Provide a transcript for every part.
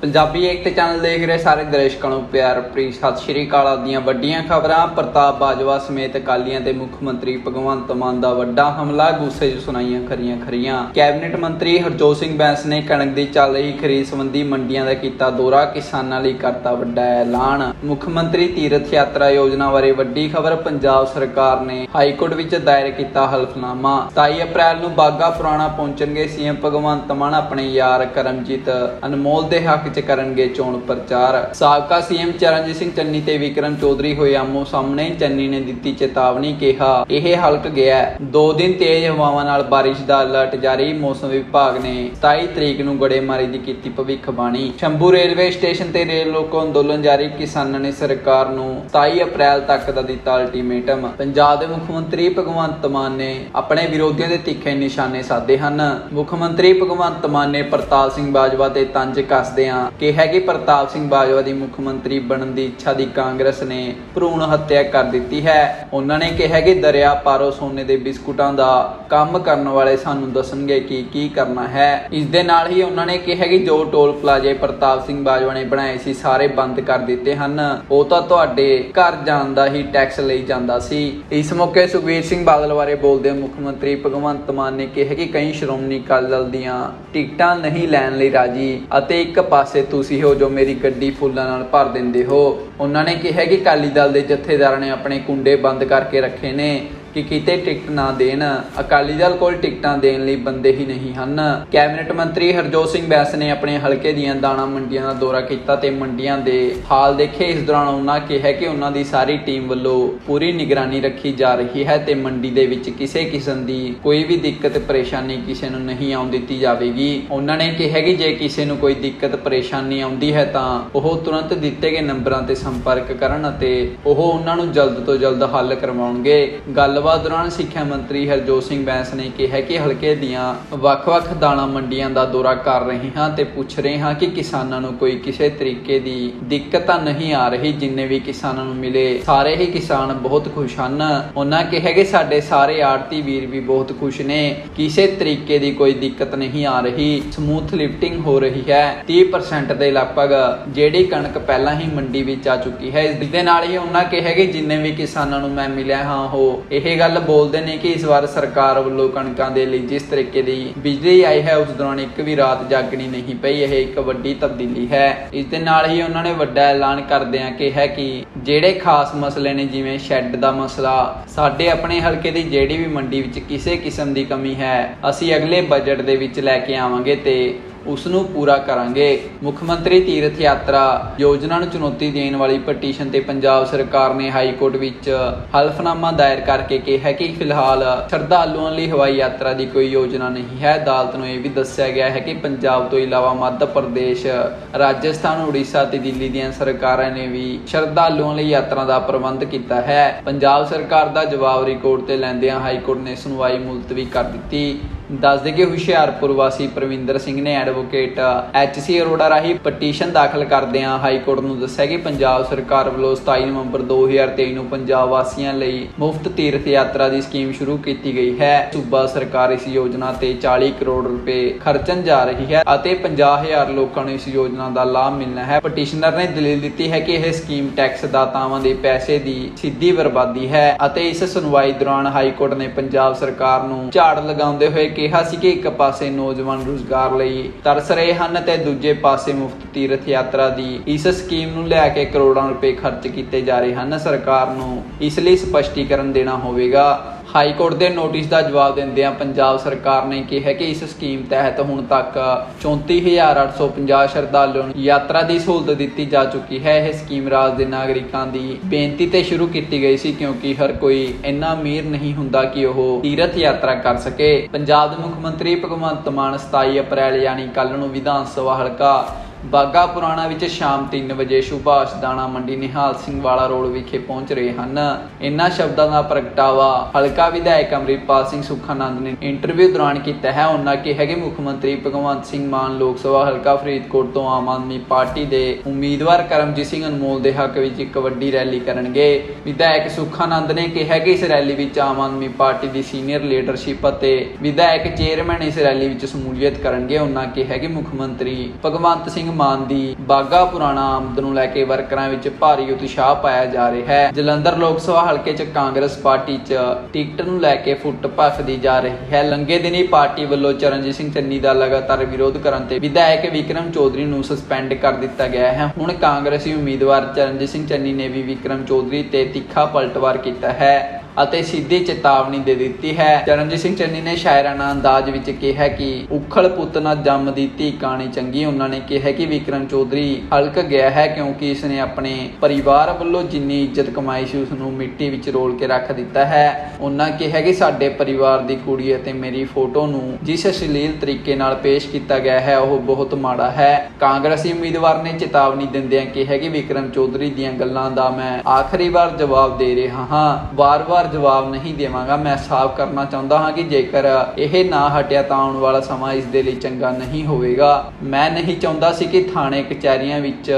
ਪੰਜਾਬੀ ਏਕਤਾ channel ਦੇਖ ਰਹੇ ਸਾਰੇ ਦਰਸ਼ਕਾਂ ਨੂੰ ਪਿਆਰ ਭਰੀ ਸਤਿ ਸ਼੍ਰੀ ਅਕਾਲ। ਦੀਆਂ ਵੱਡੀਆਂ ਖਬਰਾਂ, ਪ੍ਰਤਾਪ ਬਾਜਵਾ ਸਮੇਤ ਅਕਾਲੀਆਂ ਤੇ ਮੁੱਖ ਮੰਤਰੀ ਭਗਵੰਤ ਮਾਨ ਦਾ ਵੱਡਾ ਹਮਲਾ, ਗੁੱਸੇ 'ਚ ਸੁਣਾਈਆਂ ਖਰੀਆਂ ਖਰੀਆਂ। ਕੈਬਨਿਟ ਮੰਤਰੀ ਹਰਜੋਤ ਸਿੰਘ ਬੈਂਸ ਨੇ ਕਣਕ ਦੀ ਚੱਲ ਰਹੀ ਖਰੀਦ ਸੰਬੰਧੀ ਮੰਡੀਆਂ ਦਾ ਕੀਤਾ ਦੌਰਾ, ਕਿਸਾਨਾਂ ਲਈ ਕਰਤਾ ਵੱਡਾ ਐਲਾਨ। ਮੁੱਖ ਮੰਤਰੀ ਤੀਰਥ ਯਾਤਰਾ ਯੋਜਨਾ ਬਾਰੇ ਵੱਡੀ ਖਬਰ ਪੰਜਾਬ ਸਰਕਾਰ ਨੇ ਹਾਈ ਕੋਰਟ ਵਿੱਚ ਦਾਇਰ ਕੀਤਾ ਹਲਫਨਾਮਾ। 27 ਅਪ੍ਰੈਲ ਨੂੰ ਬਾਗਾ ਪੁਰਾਣਾ ਪਹੁੰਚਣਗੇ ਸੀਐਮ ਭਗਵੰਤ ਮਾਨ, ਆਪਣੇ ਯਾਰ ਕਰਮਜੀਤ ਅਨਮੋਲ ਦੇ ਹੱਕ 'ਚ ਕਰਨਗੇ ਚੋਣ ਪ੍ਰਚਾਰ। ਸਾਬਕਾ ਸੀਐਮ ਚਰਨਜੀਤ ਸਿੰਘ ਚੰਨੀ ਤੇ ਵਿਕਰਮ ਚੌਧਰੀ ਹੋਏ ਆਮੋ ਸਾਹਮਣੇ ਚੰਨੀ ਨੇ ਦਿੱਤੀ ਚੇਤਾਵਨੀ, ਕਿਹਾ, ਇਹ ਹਲਕ ਗਿਆ ਦੋ ਦਿਨ ਤੇਜ਼ ਹਵਾਵਾਂ ਨਾਲ ਬਾਰਿਸ਼ ਦਾ ਅਲਰਟ ਜਾਰੀ, ਮੌਸਮ ਵਿਭਾਗ ਨੇ 27 ਤਰੀਕ ਨੂੰ ਗੜੇਮਾਰੀ ਦੀ ਕੀਤੀ ਭਵਿੱਖਬਾਣੀ। ਸ਼ੰਭੂ ਰੇਲਵੇ ਸਟੇਸ਼ਨ ਤੇ ਰੇਲ ਰੋਕੋ ਅੰਦੋਲਨ ਜਾਰੀ, ਕਿਸਾਨਾਂ ਨੇ ਸਰਕਾਰ ਨੂੰ 27 ਅਪ੍ਰੈਲ ਤੱਕ ਦਾ ਦਿੱਤਾ ਅਲਟੀਮੇਟਮ। ਪੰਜਾਬ ਦੇ ਮੁੱਖ ਮੰਤਰੀ ਭਗਵੰਤ ਮਾਨ ਨੇ ਆਪਣੇ ਵਿਰੋਧੀਆਂ ਦੇ ਤਿੱਖੇ ਨਿਸ਼ਾਨੇ ਸਾਧੇ ਹਨ। ਮੁੱਖ ਮੰਤਰੀ ਭਗਵੰਤ ਮਾਨ ਨੇ ਪ੍ਰਤਾਪ ਸਿੰਘ ਬਾਜਵਾ ਤੇ ਤੰਜ ਕੱਸਦਿਆਂ ਕਿਹਾ ਕਿ ਪ੍ਰਤਾਪ ਸਿੰਘ ਬਾਜਵਾ ਦੀ ਮੁੱਖ ਮੰਤਰੀ ਬਣਨ ਦੀ ਇੱਛਾ ਦੀ ਕਾਂਗਰਸ ਨੇ ਭਰੂਣ ਹੱਤਿਆ ਕਰ ਦਿੱਤੀ ਹੈ। ਉਹਨਾਂ ਨੇ ਕਿਹਾ ਕਿ ਦਰਿਆ ਪਾਰੋ ਸੋਨੇ ਦੇ ਬਿਸਕੁਟਾਂ ਦਾ ਕੰਮ ਕਰਨ ਵਾਲੇ ਸਾਨੂੰ ਦੱਸਣਗੇ ਕਿ ਕੀ ਕਰਨਾ ਹੈ। ਇਸ ਦੇ ਨਾਲ ਹੀ ਉਹਨਾਂ ਨੇ ਕਿਹਾ ਕਿ ਜੋ ਟੋਲ ਪਲਾਜ਼ੇ ਪ੍ਰਤਾਪ ਸਿੰਘ ਬਾਜਵਾ ਨੇ ਬਣਾਏ ਸੀ, ਸਾਰੇ ਬੰਦ ਕਰ ਦਿੱਤੇ ਹਨ। ਉਹ ਤਾਂ ਤੁਹਾਡੇ ਘਰ ਜਾਣ ਦਾ ਹੀ ਟੈਕਸ ਲਈ ਜਾਂਦਾ ਸੀ। ਇਸ ਮੌਕੇ ਸੁਖਬੀਰ ਸਿੰਘ ਬਾਦਲ ਬਾਰੇ ਬੋਲਦੇ ਮੁੱਖ ਮੰਤਰੀ ਭਗਵੰਤ ਮਾਨ ਨੇ ਕਿਹਾ ਕਿ ਕਈ ਸ਼੍ਰੋਮਣੀ ਅਕਾਲੀ ਦਲ ਦੀਆਂ ਟਿਕਟਾਂ ਨਹੀਂ ਲੈਣ ਲਈ ਰਾਜੀ ਅਤੇ ਇੱਕ ਪਾਸੇ ਪਾਸੇ ਤੁਸੀਂ ਹੋ ਜੋ ਮੇਰੀ ਗੱਡੀ ਫੁੱਲਾਂ ਨਾਲ ਭਰ ਦਿੰਦੇ ਹੋ। ਉਹਨਾਂ ਨੇ ਕਿਹਾ ਕਿ ਅਕਾਲੀ ਦਲ ਦੇ ਜਥੇਦਾਰਾਂ ਨੇ ਆਪਣੇ ਕੁੰਡੇ ਬੰਦ ਕਰਕੇ ਰੱਖੇ ਨੇ। ਕਿ ਕਿਤੇ ਟਿਕਟ ਨਾ ਦੇਣ। ਅਕਾਲੀ ਦਲ ਕੋਲ ਟਿਕਟਾਂ ਦੇਣ ਲਈ ਬੰਦੇ ਹੀ ਨਹੀਂ ਹਨ। ਕੈਬਨਿਟ ਮੰਤਰੀ ਹਰਜੋਤ ਸਿੰਘ ਬੈਂਸ ਨੇ ਆਪਣੇ ਹਲਕੇ ਦੀਆਂ ਦਾਣਾ ਮੰਡੀਆਂ ਦਾ ਦੌਰਾ ਕੀਤਾ ਤੇ ਮੰਡੀਆਂ ਦੇ ਹਾਲ ਦੇਖੇ। ਇਸ ਦੌਰਾਨ ਉਹਨਾਂ ਕਿਹਾ ਕਿ ਉਹਨਾਂ ਦੀ ਸਾਰੀ ਟੀਮ ਵੱਲੋਂ ਪੂਰੀ ਨਿਗਰਾਨੀ ਰੱਖੀ ਜਾ ਰਹੀ ਹੈ ਤੇ ਮੰਡੀ ਦੇ ਵਿੱਚ ਕਿਸੇ ਕਿਸਮ ਦੀ ਕੋਈ ਵੀ ਦਿੱਕਤ, ਪਰੇਸ਼ਾਨੀ ਕਿਸੇ ਨੂੰ ਨਹੀਂ ਆਉਣ ਦਿੱਤੀ ਜਾਵੇਗੀ। ਉਹਨਾਂ ਨੇ ਕਿਹਾ ਕਿ ਜੇ ਕਿਸੇ ਨੂੰ ਕੋਈ ਦਿੱਕਤ, ਪਰੇਸ਼ਾਨੀ ਆਉਂਦੀ ਹੈ ਤਾਂ ਉਹ ਤੁਰੰਤ ਦਿੱਤੇ ਗਏ ਨੰਬਰਾਂ ਤੇ ਸੰਪਰਕ ਕਰਨ ਅਤੇ ਉਹ ਉਹਨਾਂ ਨੂੰ ਜਲਦ ਤੋਂ ਜਲਦ ਹੱਲ ਕਰਵਾਉਣਗੇ। ਗੱਲ ਗੱਲਬਾਤ ਦੌਰਾਨ ਸਿੱਖਿਆ ਮੰਤਰੀ ਹਰਜੋਤ ਸਿੰਘ ਬੈਂਸ ਨੇ ਕਿਹਾ ਕਿ ਹਲਕੇ ਦੀਆਂ ਵੱਖ-ਵੱਖ ਦਾਣਾ ਮੰਡੀਆਂ ਦਾ ਦੌਰਾ ਕਰ ਰਹੇ ਹਾਂ ਤੇ ਪੁੱਛ ਰਹੇ ਹਾਂ ਕਿ ਕਿਸਾਨਾਂ ਨੂੰ ਕੋਈ ਕਿਸੇ ਤਰੀਕੇ ਦੀ ਦਿੱਕਤ ਤਾਂ ਨਹੀਂ ਆ ਰਹੀ, ਜਿੰਨੇ ਵੀ ਕਿਸਾਨਾਂ ਨੂੰ ਮਿਲੇ। ਸਾਰੇ ਹੀ ਕਿਸਾਨ ਬਹੁਤ ਖੁਸ਼ ਹਨ। ਉਹਨਾਂ ਕਿਹਾ ਕਿ ਸਾਡੇ ਸਾਰੇ ਆੜਤੀ ਵੀਰ ਵੀ ਬਹੁਤ ਖੁਸ਼ ਨੇ। ਕਿਸੇ ਤਰੀਕੇ ਦੀ ਕੋਈ ਦਿੱਕਤ ਨਹੀਂ ਆ ਰਹੀ। ਸਮੂਥ ਲਿਫਟਿੰਗ ਹੋ ਰਹੀ ਹੈ। 30% ਦੇ ਲਗਭਗ ਜਿਹੜੀ ਕਣਕ ਪਹਿਲਾਂ ਹੀ ਮੰਡੀ ਵਿੱਚ ਆ ਚੁੱਕੀ ਹੈ। ਇਸ ਦੇ ਨਾਲ ਹੀ ਉਹਨਾਂ ਕਿਹਾ ਕਿ ਜਿੰਨੇ ਵੀ ਕਿਸਾਨਾਂ ਨੂੰ ਮੈਂ ਮਿਲਿਆ ਹਾਂ, ਉਹ ਇਹ ਇਹ ਗੱਲ ਬੋਲਦੇ ਨੇ ਕਿ ਇਸ ਵਾਰ ਸਰਕਾਰ ਵੱਲੋਂ ਕਣਕਾਂ ਦੇ ਲਈ ਜਿਸ ਤਰੀਕੇ ਦੀ ਬਿਜਲੀ ਆਈ ਹੈ, ਉਸ ਦੌਰਾਨ ਇੱਕ ਵੀ ਰਾਤ ਜਾਗਣੀ ਨਹੀਂ ਪਈ, ਇਹ ਇੱਕ ਵੱਡੀ ਤਬਦੀਲੀ ਹੈ। ਇਸ ਦੇ ਨਾਲ ਹੀ ਉਹਨਾਂ ਨੇ ਵੱਡਾ ਐਲਾਨ ਕਰਦਿਆਂ ਕਿਹਾ ਕਿ ਜਿਹੜੇ ਖਾਸ ਮਸਲੇ ਨੇ, ਜਿਵੇਂ ਸ਼ੈੱਡ ਦਾ ਮਸਲਾ, ਸਾਡੇ ਆਪਣੇ ਹਲਕੇ ਦੀ ਜਿਹੜੀ ਵੀ ਮੰਡੀ ਵਿੱਚ ਕਿਸੇ ਕਿਸਮ ਦੀ ਕਮੀ ਹੈ, ਅਸੀਂ ਅਗਲੇ ਬਜਟ ਦੇ ਵਿੱਚ ਲੈ ਕੇ ਆਵਾਂਗੇ ਤੇ ਉਸ ਨੂੰ ਪੂਰਾ ਕਰਾਂਗੇ। ਮੁੱਖ ਮੰਤਰੀ ਤੀਰਥ ਯਾਤਰਾ ਯੋਜਨਾ ਨੂੰ ਚੁਣੌਤੀ ਦੇਣ ਵਾਲੀ ਪਟੀਸ਼ਨ ਤੇ ਪੰਜਾਬ ਸਰਕਾਰ ਨੇ ਹਾਈ ਕੋਰਟ ਵਿੱਚ ਹਲਫਨਾਮਾ ਦਾਇਰ ਕਰਕੇ ਕਿਹਾ ਕਿ ਫਿਲਹਾਲ ਸ਼ਰਧਾਲੂਆਂ ਲਈ ਹਵਾਈ ਯਾਤਰਾ ਦੀ ਕੋਈ ਯੋਜਨਾ ਨਹੀਂ ਹੈ। ਅਦਾਲਤ ਨੂੰ ਇਹ ਵੀ ਦੱਸਿਆ ਗਿਆ ਹੈ ਕਿ ਪੰਜਾਬ ਤੋਂ ਇਲਾਵਾ ਮੱਧ ਪ੍ਰਦੇਸ਼, ਰਾਜਸਥਾਨ, ਉੜੀਸਾ ਤੇ ਦਿੱਲੀ ਦੀਆਂ ਸਰਕਾਰਾਂ ਨੇ ਵੀ ਸ਼ਰਧਾਲੂਆਂ ਲਈ ਯਾਤਰਾ ਦਾ ਪ੍ਰਬੰਧ ਕੀਤਾ ਹੈ। ਪੰਜਾਬ ਸਰਕਾਰ ਦਾ ਜਵਾਬ ਰਿਕਾਰਡ ਤੇ ਲੈਂਦਿਆਂ ਹਾਈ ਕੋਰਟ ਨੇ ਸੁਣਵਾਈ ਮੁਲਤਵੀ ਕਰ ਦਿੱਤੀ। ਦੱਸਦੇ ਕਿ ਹੁਸ਼ਿਆਰਪੁਰ ਵਾਸੀ ਪ੍ਰਵਿੰਦਰ ਸਿੰਘ ਨੇ ਐਡਵੋਕੇਟ ਐਚ ਸੀ ਅਰੋੜਾ ਰਾਹੀਂ ਪਟੀਸ਼ਨ ਦਾਖਲ ਕਰਦਿਆਂ ਹਾਈ ਕੋਰਟ ਨੂੰ ਦੱਸਿਆ ਕਿ ਪੰਜਾਬ ਸਰਕਾਰ ਵੱਲੋਂ 27 ਨਵੰਬਰ 2023 ਨੂੰ ਪੰਜਾਬ ਵਾਸੀਆਂ ਲਈ ਮੁਫਤ ਤੀਰਥ ਯਾਤਰਾ ਦੀ ਸਕੀਮ ਸ਼ੁਰੂ ਕੀਤੀ ਗਈ ਹੈ। ਸੂਬਾ ਸਰਕਾਰ ਇਸ ਯੋਜਨਾ ਤੇ 40 ਕਰੋੜ ਰੁਪਏ ਖਰਚਣ ਜਾ ਰਹੀ ਹੈ ਅਤੇ 50000 ਲੋਕਾਂ ਨੂੰ ਇਸ ਯੋਜਨਾ ਦਾ ਲਾਭ ਮਿਲਣਾ ਹੈ। ਪਟੀਸ਼ਨਰ ਨੇ ਦਲੀਲ ਦਿੱਤੀ ਹੈ ਕਿ ਇਹ ਸਕੀਮ ਟੈਕਸ ਦਾਤਾਵਾਂ ਦੇ ਪੈਸੇ ਦੀ ਸਿੱਧੀ ਬਰਬਾਦੀ ਹੈ ਅਤੇ ਇਸ ਸੁਣਵਾਈ ਦੌਰਾਨ ਹਾਈ ਕੋਰਟ ਨੇ ਪੰਜਾਬ ਸਰਕਾਰ ਨੂੰ ਝਾੜ ਲਗਾਉਂਦੇ ਹੋਏ ਕਿਹਾ ਸੀ ਕਿ ਇੱਕ ਪਾਸੇ ਨੌਜਵਾਨ ਰੁਜ਼ਗਾਰ ਲਈ ਤਰਸ ਰਹੇ ਹਨ ਤੇ ਦੂਜੇ ਪਾਸੇ ਮੁਫਤ ਤੀਰਥ ਯਾਤਰਾ ਦੀ ਇਸ ਸਕੀਮ ਨੂੰ ਲੈ ਕੇ ਕਰੋੜਾਂ ਰੁਪਏ ਖਰਚ ਕੀਤੇ ਜਾ ਰਹੇ ਹਨ। ਸਰਕਾਰ ਨੂੰ ਇਸ ਲਈ ਸਪਸ਼ਟੀਕਰਨ ਦੇਣਾ ਹੋਵੇਗਾ। ਹਾਈ ਕੋਰਟ ਦੇ ਨੋਟਿਸ ਦਾ ਜਵਾਬ ਦਿੰਦਿਆਂ ਪੰਜਾਬ ਸਰਕਾਰ ਨੇ ਕਿਹਾ ਕਿ ਇਸ ਸਕੀਮ ਤਹਿਤ ਹੁਣ ਤੱਕ 34850 ਸ਼ਰਧਾਲੂਆਂ ਨੂੰ ਯਾਤਰਾ ਦੀ ਸਹੂਲਤ ਦਿੱਤੀ ਜਾ ਚੁੱਕੀ ਹੈ। ਇਹ ਸਕੀਮ ਰਾਜ ਦੇ ਨਾਗਰਿਕਾਂ ਦੀ ਬੇਨਤੀ ਤੇ ਸ਼ੁਰੂ ਕੀਤੀ ਗਈ ਸੀ ਕਿਉਂਕਿ ਹਰ ਕੋਈ ਇੰਨਾ ਅਮੀਰ ਨਹੀਂ ਹੁੰਦਾ ਕਿ ਉਹ ਤੀਰਥ ਯਾਤਰਾ ਕਰ ਸਕੇ। ਪੰਜਾਬ ਦੇ ਮੁੱਖ ਮੰਤਰੀ ਭਗਵੰਤ ਮਾਨ 27 ਅਪ੍ਰੈਲ ਯਾਨੀ ਕੱਲ ਨੂੰ ਵਿਧਾਨ ਸਭਾ ਹਲਕਾ ਬਾਗਾ ਪੁਰਾਣਾ ਵਿੱਚ ਸ਼ਾਮ 3 ਵਜੇ ਸੁਭਾਸ਼ ਦਾਣਾ ਮੰਡੀ ਨਿਹਾਲ ਸਿੰਘ ਵਾਲਾ ਰੋਡ ਵਿਖੇ ਪਹੁੰਚ ਰਹੇ ਹਨ। ਇਨ੍ਹਾਂ ਸ਼ਬਦਾਂ ਦਾ ਪ੍ਰਗਟਾਵਾ ਹਲਕਾ ਵਿਧਾਇਕ ਅਮਰਿਤਪਾਲ ਸਿੰਘ ਸੁਖਾਨੰਦ ਨੇ ਇੰਟਰਵਿਊ ਦੌਰਾਨ ਕੀਤਾ ਹੈ। ਉਹਨਾਂ ਕਿਹਾ ਕਿ ਮੁੱਖ ਮੰਤਰੀ ਭਗਵੰਤ ਸਿੰਘ ਮਾਨ ਲੋਕ ਸਭਾ ਹਲਕਾ ਫਰੀਦਕੋਟ ਤੋਂ ਆਮ ਆਦਮੀ ਪਾਰਟੀ ਦੇ ਉਮੀਦਵਾਰ ਕਰਮਜੀਤ ਸਿੰਘ ਅਨਮੋਲ ਦੇ ਹੱਕ ਵਿੱਚ ਇੱਕ ਵੱਡੀ ਰੈਲੀ ਕਰਨਗੇ। ਵਿਧਾਇਕ ਸੁਖਾਨੰਦ ਨੇ ਕਿਹਾ ਕਿ ਇਸ ਰੈਲੀ ਵਿੱਚ ਆਮ ਆਦਮੀ ਪਾਰਟੀ ਦੀ ਸੀਨੀਅਰ ਲੀਡਰਸ਼ਿਪ ਅਤੇ ਵਿਧਾਇਕ ਚੇਅਰਮੈਨ ਇਸ ਰੈਲੀ ਵਿੱਚ ਸ਼ਮੂਲੀਅਤ ਕਰਨਗੇ। ਉਹਨਾਂ ਕਿਹਾ ਕਿ ਮੁੱਖ ਮੰਤਰੀ ਭਗਵੰਤ ਸਿੰਘ ਸਿੰਘ ਮਾਨ ਦੀ ਬਾਗਾ ਪੁਰਾਣਾ ਆਮਦ ਨੂੰ ਲੈ ਕੇ ਵਰਕਰਾਂ ਵਿੱਚ ਭਾਰੀ ਉਤਸ਼ਾਹ ਪਾਇਆ ਜਾ ਰਿਹਾ ਹੈ। ਜਲੰਧਰ ਲੋਕ ਸਭਾ ਹਲਕੇ 'ਚ ਕਾਂਗਰਸ ਪਾਰਟੀ 'ਚ ਟਿਕਟ ਨੂੰ ਲੈ ਕੇ ਫੁੱਟ ਭਖਦੀ ਜਾ ਰਹੀ ਹੈ। ਲੰਗੇ ਦਿਨੀ ਪਾਰਟੀ ਵੱਲੋਂ ਚਰਨਜੀਤ ਸਿੰਘ ਚੰਨੀ ਦਾ ਲਗਾਤਾਰ ਵਿਰੋਧ ਕਰਨ ਤੇ ਵਿਧਾਇਕ ਵਿਕਰਮ ਚੌਧਰੀ ਨੂੰ ਸਸਪੈਂਡ ਕਰ ਦਿੱਤਾ ਗਿਆ ਹੈ। ਹੁਣ ਕਾਂਗਰਸੀ ਉਮੀਦਵਾਰ ਚਰਨਜੀਤ ਸਿੰਘ ਚੰਨੀ ਨੇ ਵੀ ਵਿਕਰਮ ਚੌਧਰੀ ਤੇ ਤਿੱਖਾ ਪਲਟਵਾਰ ਕੀਤਾ ਹੈ। ਅਤੇ ਸਿੱਧੀ ਚੇਤਾਵਨੀ ਦੇ ਦਿੱਤੀ ਹੈ। ਚਰਨਜੀਤ ਸਿੰਘ ਚੰਨੀ ਨੇ ਸ਼ਾਇਰਾਨਾ ਅੰਦਾਜ਼ ਵਿੱਚ ਕਿਹਾ ਕਿ ਉਖਲ ਪੁੱਤ ਨਾ ਜੰਮ ਦੀ ਧੀ ਕਾਣੀ ਚੰਗੀ, ਉਹਨਾਂ ਨੇ ਕਿਹਾ ਕਿ ਵਿਕਰਮ ਚੌਧਰੀ ਹਲਕ ਗਿਆ ਹੈ ਕਿਉਂਕਿ ਇਸ ਨੇ ਆਪਣੇ ਪਰਿਵਾਰ ਵੱਲੋਂ ਜਿੰਨੀ ਇੱਜ਼ਤ ਕਮਾਈ ਸੀ, ਉਸ ਨੂੰ ਮਿੱਟੀ ਵਿੱਚ ਰੋਲ ਕੇ ਰੱਖ ਦਿੱਤਾ ਹੈ। ਉਹਨਾਂ ਕਿਹਾ ਕਿ ਸਾਡੇ ਪਰਿਵਾਰ ਦੀ ਕੁੜੀ ਅਤੇ ਮੇਰੀ ਫੋਟੋ ਨੂੰ ਜਿਸ ਅਸ਼ਲੀਲ ਤਰੀਕੇ ਨਾਲ ਪੇਸ਼ ਕੀਤਾ ਗਿਆ ਹੈ, ਉਹ ਬਹੁਤ ਮਾੜਾ ਹੈ। ਕਾਂਗਰਸੀ ਉਮੀਦਵਾਰ ਨੇ ਚੇਤਾਵਨੀ ਦਿੰਦਿਆਂ ਕਿਹਾ ਕਿ ਵਿਕਰਮ ਚੌਧਰੀ ਦੀਆਂ ਗੱਲਾਂ ਦਾ ਮੈਂ ਆਖਰੀ ਵਾਰ ਜਵਾਬ ਦੇ ਰਿਹਾ ਹਾਂ। ਵਾਰ-ਵਾਰ ਜਵਾਬ ਨਹੀਂ ਦੇਵਾਂਗਾ। ਮੈਂ ਸਾਫ਼ ਕਰਨਾ ਚਾਹੁੰਦਾ ਹਾਂ ਕਿ ਜੇਕਰ ਇਹ ਨਾ ਹਟਿਆ ਤਾਂ ਆਉਣ ਵਾਲਾ ਸਮਾਂ ਇਸ ਦੇ ਲਈ ਚੰਗਾ ਨਹੀਂ ਹੋਵੇਗਾ। ਮੈਂ ਨਹੀਂ ਚਾਹੁੰਦਾ ਸੀ ਕਿ ਥਾਣੇ, ਕਚਹਿਰੀਆਂ ਵਿੱਚ